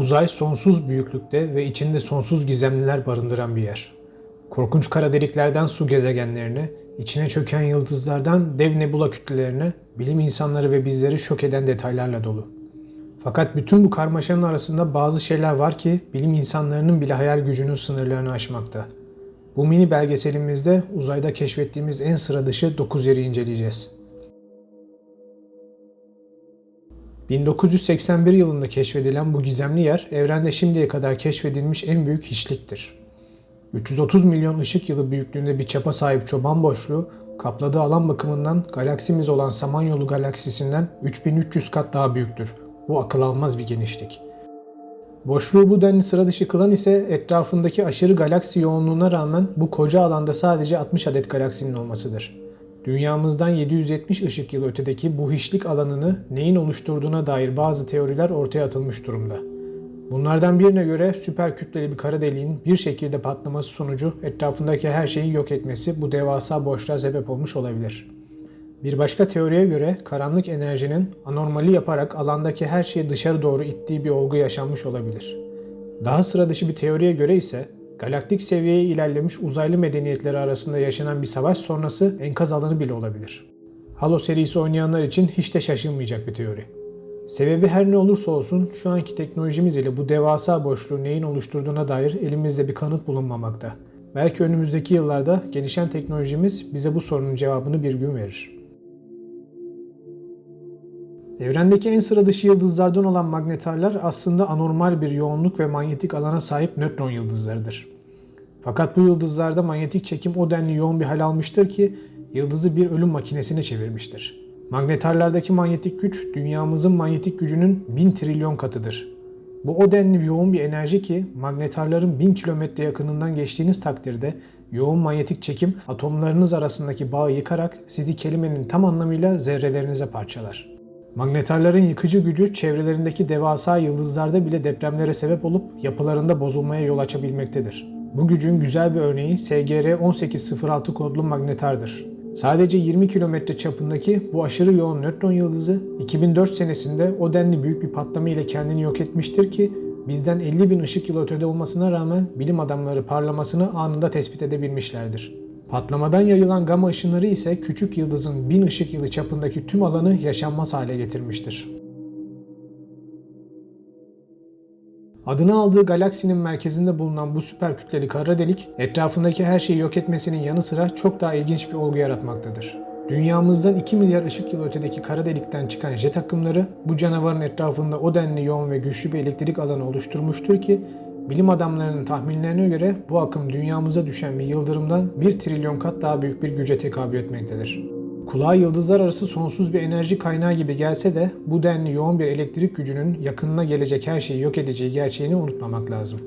Uzay sonsuz büyüklükte ve içinde sonsuz gizemliler barındıran bir yer. Korkunç kara deliklerden su gezegenlerine, içine çöken yıldızlardan dev nebula kütlelerine, bilim insanları ve bizleri şok eden detaylarla dolu. Fakat bütün bu karmaşanın arasında bazı şeyler var ki bilim insanlarının bile hayal gücünün sınırlarını aşmakta. Bu mini belgeselimizde uzayda keşfettiğimiz en sıra dışı 9 yeri inceleyeceğiz. 1981 yılında keşfedilen bu gizemli yer evrende şimdiye kadar keşfedilmiş en büyük hiçliktir. 330 milyon ışık yılı büyüklüğünde bir çapa sahip çoban boşluğu, kapladığı alan bakımından galaksimiz olan Samanyolu galaksisinden 3300 kat daha büyüktür. Bu akıl almaz bir genişlik. Boşluğu bu denli sıra dışı kılan ise etrafındaki aşırı galaksi yoğunluğuna rağmen bu koca alanda sadece 60 adet galaksinin olmasıdır. Dünyamızdan 770 ışık yılı ötedeki bu hiçlik alanını neyin oluşturduğuna dair bazı teoriler ortaya atılmış durumda. Bunlardan birine göre süper kütleli bir kara deliğin bir şekilde patlaması sonucu etrafındaki her şeyi yok etmesi bu devasa boşluğa sebep olmuş olabilir. Bir başka teoriye göre karanlık enerjinin anormali yaparak alandaki her şeyi dışarı doğru ittiği bir olgu yaşanmış olabilir. Daha sıra dışı bir teoriye göre ise galaktik seviyeye ilerlemiş uzaylı medeniyetleri arasında yaşanan bir savaş sonrası enkaz alanı bile olabilir. Halo serisi oynayanlar için hiç de şaşılmayacak bir teori. Sebebi her ne olursa olsun şu anki teknolojimiz ile bu devasa boşluğu neyin oluşturduğuna dair elimizde bir kanıt bulunmamakta. Belki önümüzdeki yıllarda gelişen teknolojimiz bize bu sorunun cevabını bir gün verir. Evrendeki en sıra dışı yıldızlardan olan magnetarlar aslında anormal bir yoğunluk ve manyetik alana sahip nötron yıldızlarıdır. Fakat bu yıldızlarda manyetik çekim o denli yoğun bir hal almıştır ki yıldızı bir ölüm makinesine çevirmiştir. Magnetarlardaki manyetik güç dünyamızın manyetik gücünün 1000 trilyon katıdır. Bu o denli yoğun bir enerji ki magnetarların 1000 kilometre yakınından geçtiğiniz takdirde yoğun manyetik çekim atomlarınız arasındaki bağı yıkarak sizi kelimenin tam anlamıyla zerrelerinize parçalar. Magnetarların yıkıcı gücü çevrelerindeki devasa yıldızlarda bile depremlere sebep olup yapılarında bozulmaya yol açabilmektedir. Bu gücün güzel bir örneği SGR 1806 kodlu magnetardır. Sadece 20 kilometre çapındaki bu aşırı yoğun nötron yıldızı 2004 senesinde o denli büyük bir patlama ile kendini yok etmiştir ki bizden 50 bin ışık yılı ötede olmasına rağmen bilim adamları parlamasını anında tespit edebilmişlerdir. Patlamadan yayılan gama ışınları ise küçük yıldızın 1000 ışık yılı çapındaki tüm alanı yaşanmaz hale getirmiştir. Adını aldığı galaksinin merkezinde bulunan bu süper kütleli kara delik, etrafındaki her şeyi yok etmesinin yanı sıra çok daha ilginç bir olgu yaratmaktadır. Dünyamızdan 2 milyar ışık yılı ötedeki kara delikten çıkan jet akımları bu canavarın etrafında o denli yoğun ve güçlü bir elektrik alanı oluşturmuştur ki bilim adamlarının tahminlerine göre bu akım dünyamıza düşen bir yıldırımdan 1 trilyon kat daha büyük bir güce tekabül etmektedir. Kulağa yıldızlar arası sonsuz bir enerji kaynağı gibi gelse de bu denli yoğun bir elektrik gücünün yakınına gelecek her şeyi yok edeceği gerçeğini unutmamak lazım.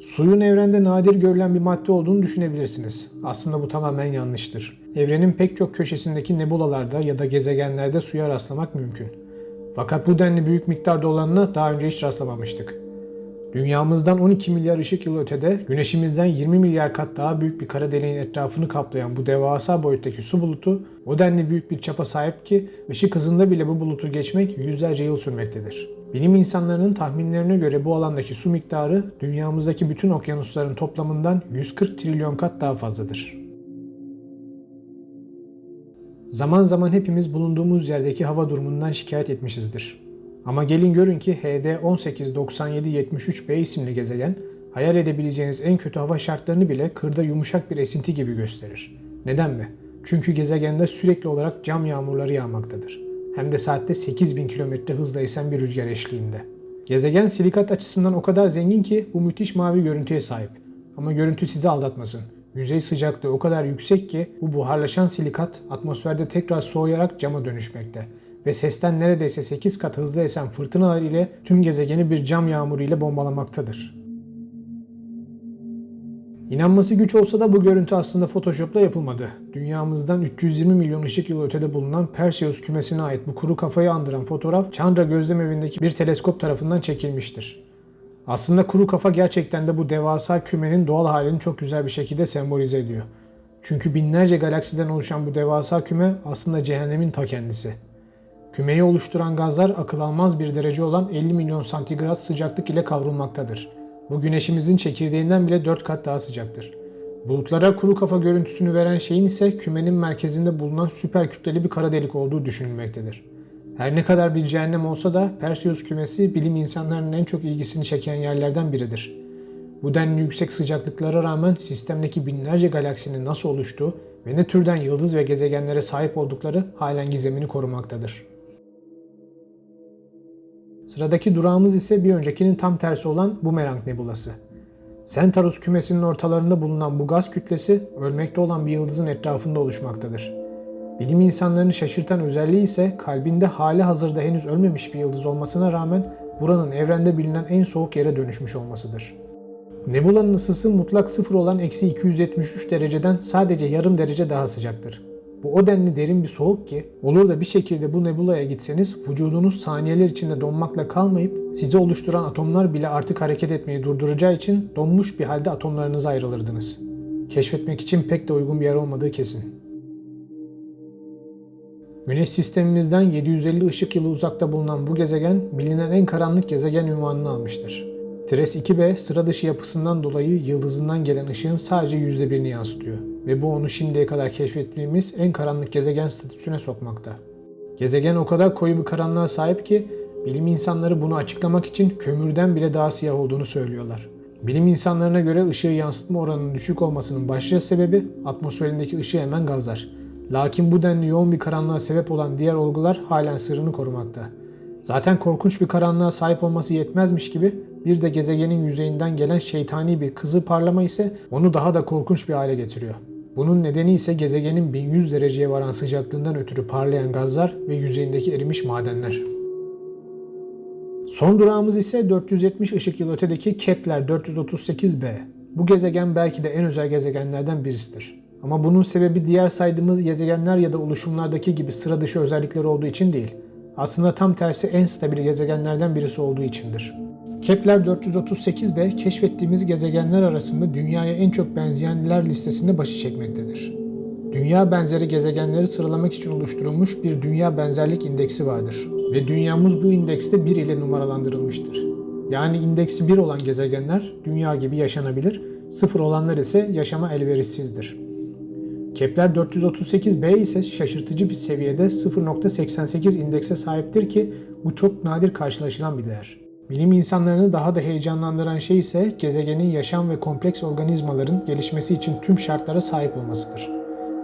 Suyun evrende nadir görülen bir madde olduğunu düşünebilirsiniz. Aslında bu tamamen yanlıştır. Evrenin pek çok köşesindeki nebulalarda ya da gezegenlerde suya rastlamak mümkün. Fakat bu denli büyük miktarda olanına daha önce hiç rastlamamıştık. Dünyamızdan 12 milyar ışık yılı ötede, güneşimizden 20 milyar kat daha büyük bir kara deliğin etrafını kaplayan bu devasa boyuttaki su bulutu o denli büyük bir çapa sahip ki ışık hızında bile bu bulutu geçmek yüzlerce yıl sürmektedir. Bilim insanlarının tahminlerine göre bu alandaki su miktarı dünyamızdaki bütün okyanusların toplamından 140 trilyon kat daha fazladır. Zaman zaman hepimiz bulunduğumuz yerdeki hava durumundan şikayet etmişizdir. Ama gelin görün ki HD 189773b isimli gezegen hayal edebileceğiniz en kötü hava şartlarını bile kırda yumuşak bir esinti gibi gösterir. Neden mi? Çünkü gezegende sürekli olarak cam yağmurları yağmaktadır. Hem de saatte 8000 km hızla esen bir rüzgar eşliğinde. Gezegen silikat açısından o kadar zengin ki bu müthiş mavi görüntüye sahip. Ama görüntü sizi aldatmasın. Yüzey sıcaklığı o kadar yüksek ki bu buharlaşan silikat atmosferde tekrar soğuyarak cama dönüşmekte ve sesten neredeyse 8 kat hızlı esen fırtınalar ile tüm gezegeni bir cam yağmuru ile bombalamaktadır. İnanması güç olsa da bu görüntü aslında Photoshop'la yapılmadı. Dünyamızdan 320 milyon ışık yılı ötede bulunan Perseus kümesine ait bu kuru kafayı andıran fotoğraf Chandra gözlem evindeki bir teleskop tarafından çekilmiştir. Aslında kuru kafa gerçekten de bu devasa kümenin doğal halini çok güzel bir şekilde sembolize ediyor. Çünkü binlerce galaksiden oluşan bu devasa küme aslında cehennemin ta kendisi. Kümeyi oluşturan gazlar akıl almaz bir derece olan 50 milyon santigrat sıcaklık ile kavrulmaktadır. Bu güneşimizin çekirdeğinden bile 4 kat daha sıcaktır. Bulutlara kuru kafa görüntüsünü veren şeyin ise kümenin merkezinde bulunan süper kütleli bir kara delik olduğu düşünülmektedir. Her ne kadar bir cehennem olsa da Perseus kümesi bilim insanlarının en çok ilgisini çeken yerlerden biridir. Bu denli yüksek sıcaklıklara rağmen sistemdeki binlerce galaksinin nasıl oluştuğu ve ne türden yıldız ve gezegenlere sahip oldukları halen gizemini korumaktadır. Sıradaki durağımız ise bir öncekinin tam tersi olan Bumerang Nebulası. Centaurus kümesinin ortalarında bulunan bu gaz kütlesi ölmekte olan bir yıldızın etrafında oluşmaktadır. Bilim insanlarını şaşırtan özelliği ise kalbinde hali hazırda henüz ölmemiş bir yıldız olmasına rağmen buranın evrende bilinen en soğuk yere dönüşmüş olmasıdır. Nebulanın ısısı mutlak sıfır olan eksi 273 dereceden sadece yarım derece daha sıcaktır. Bu o denli derin bir soğuk ki olur da bir şekilde bu nebulaya gitseniz vücudunuz saniyeler içinde donmakla kalmayıp sizi oluşturan atomlar bile artık hareket etmeyi durduracağı için donmuş bir halde atomlarınıza ayrılırdınız. Keşfetmek için pek de uygun bir yer olmadığı kesin. Güneş sistemimizden 750 ışık yılı uzakta bulunan bu gezegen bilinen en karanlık gezegen ünvanını almıştır. Tres 2b sıra dışı yapısından dolayı yıldızından gelen ışığın sadece %1'ini yansıtıyor ve bu onu şimdiye kadar keşfettiğimiz en karanlık gezegen statüsüne sokmakta. Gezegen o kadar koyu bir karanlığa sahip ki bilim insanları bunu açıklamak için kömürden bile daha siyah olduğunu söylüyorlar. Bilim insanlarına göre ışığı yansıtma oranının düşük olmasının başlıca sebebi atmosferindeki ışığı emen gazlar. Lakin bu denli yoğun bir karanlığa sebep olan diğer olgular halen sırrını korumakta. Zaten korkunç bir karanlığa sahip olması yetmezmiş gibi bir de gezegenin yüzeyinden gelen şeytani bir kızı parlama ise onu daha da korkunç bir hale getiriyor. Bunun nedeni ise gezegenin 1100 dereceye varan sıcaklığından ötürü parlayan gazlar ve yüzeyindeki erimiş madenler. Son durağımız ise 470 ışık yılı ötedeki Kepler 438b. Bu gezegen belki de en özel gezegenlerden birisidir. Ama bunun sebebi diğer saydığımız gezegenler ya da oluşumlardaki gibi sıra dışı özellikleri olduğu için değil. Aslında tam tersi en stabil gezegenlerden birisi olduğu içindir. Kepler 438b keşfettiğimiz gezegenler arasında dünyaya en çok benzeyenler listesinde başı çekmektedir. Dünya benzeri gezegenleri sıralamak için oluşturulmuş bir dünya benzerlik indeksi vardır ve dünyamız bu indekste 1 ile numaralandırılmıştır. Yani indeksi 1 olan gezegenler dünya gibi yaşanabilir, 0 olanlar ise yaşama elverişsizdir. Kepler 438b ise şaşırtıcı bir seviyede 0.88 indekse sahiptir ki bu çok nadir karşılaşılan bir değer. Bilim insanlarını daha da heyecanlandıran şey ise gezegenin yaşam ve kompleks organizmaların gelişmesi için tüm şartlara sahip olmasıdır.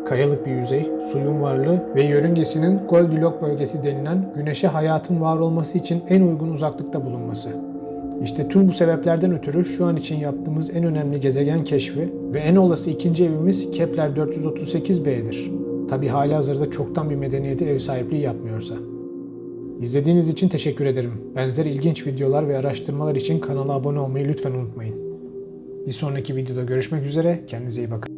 Kayalık bir yüzey, suyun varlığı ve yörüngesinin Goldilocks bölgesi denilen güneşe hayatın var olması için en uygun uzaklıkta bulunması. İşte tüm bu sebeplerden ötürü şu an için yaptığımız en önemli gezegen keşfi ve en olası ikinci evimiz Kepler 438b'dir. Tabi hali hazırda çoktan bir medeniyete ev sahipliği yapmıyorsa. İzlediğiniz için teşekkür ederim. Benzer ilginç videolar ve araştırmalar için kanala abone olmayı lütfen unutmayın. Bir sonraki videoda görüşmek üzere. Kendinize iyi bakın.